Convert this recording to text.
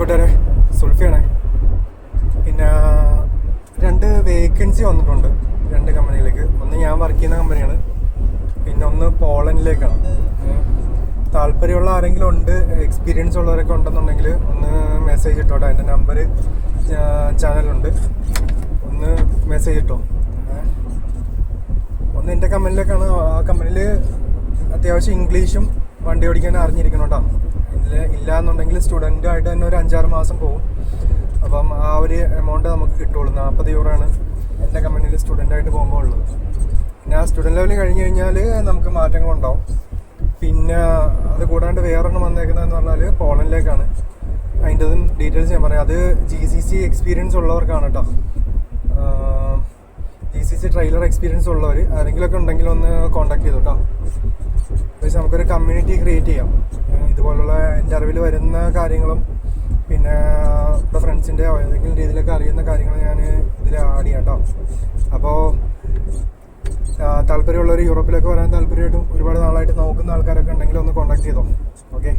കൂട്ടുകാരെ സുൽഫിയാണ്. പിന്നെ രണ്ട് വേക്കൻസി വന്നിട്ടുണ്ട് രണ്ട് കമ്പനിയിലേക്ക്. ഒന്ന് ഞാൻ വർക്ക് ചെയ്യുന്ന കമ്പനിയാണ്. പിന്നെ ഒന്ന് പോളണ്ടിലേക്കാണ്. താല്പര്യമുള്ള ആരെങ്കിലും ഉണ്ട് എക്സ്പീരിയൻസ് ഉള്ളവരൊക്കെ ഉണ്ടെന്നുണ്ടെങ്കിൽ ഒന്ന് മെസ്സേജ് ഇട്ടോട്ടെ എന്റെ നമ്പർ ചാനലുണ്ട് ഒന്ന് മെസ്സേജ് ഇട്ടോ. ഒന്ന് എന്റെ കമ്പനിയിലേക്കാണ് ആ കമ്പനിയിൽ അത്യാവശ്യം ഇംഗ്ലീഷും വണ്ടി ഓടിക്കാൻ അറിഞ്ഞിരിക്കണം കേട്ടോ ഇല്ല എന്നുണ്ടെങ്കിൽ സ്റ്റുഡന്റ് ആയിട്ട് തന്നെ ഒരു അഞ്ചാറ് മാസം പോകും. അപ്പം ആ ഒരു എമൗണ്ട് നമുക്ക് കിട്ടുള്ളൂ. നാൽപ്പത് യൂറോ ആണ് എന്റെ കമ്പനിയിൽ സ്റ്റുഡന്റ് ആയിട്ട് പോകുമ്പോൾ ഉള്ളത്. പിന്നെ ആ സ്റ്റുഡന്റ് ലെവൽ കഴിഞ്ഞ് കഴിഞ്ഞാൽ നമുക്ക് മാറ്റങ്ങളുണ്ടാവും പിന്നെ അത് കൂടാണ്ട് വേറൊരെണ്ണം വന്നേക്കുന്നതെന്ന് പറഞ്ഞാൽ പോളണ്ടിലേക്കാണ്. അതിന്റെതും ഡീറ്റെയിൽസ് ഞാൻ പറയാം. അത് ജി സി സി എക്സ്പീരിയൻസ് ഉള്ളവർക്കാണ് കേട്ടോ G C C trailer experience ഉള്ളവർ ആരെങ്കിലുമൊക്കെ ഉണ്ടെങ്കിൽ ഒന്ന് കോൺടാക്ട് ചെയ്തു കേട്ടോ പക്ഷേ നമുക്കൊരു കമ്മ്യൂണിറ്റി ക്രിയേറ്റ് ചെയ്യാം. ഇതുപോലുള്ള എന്റെ അറിവിൽ വരുന്ന കാര്യങ്ങളും പിന്നെ ഇപ്പോൾ ഫ്രണ്ട്സിന്റെ ഏതെങ്കിലും രീതിയിലൊക്കെ അറിയുന്ന കാര്യങ്ങൾ ഞാൻ ഇതിൽ ആഡ് ചെയ്യാം കേട്ടോ അപ്പോൾ താല്പര്യമുള്ളവർ യൂറോപ്പിലൊക്കെ വരാൻ താല്പര്യമായിട്ടും ഒരുപാട് നാളായിട്ട് നോക്കുന്ന ആൾക്കാരൊക്കെ ഉണ്ടെങ്കിൽ ഒന്ന് കോൺടാക്ട് ചെയ്തോ. ഓക്കെ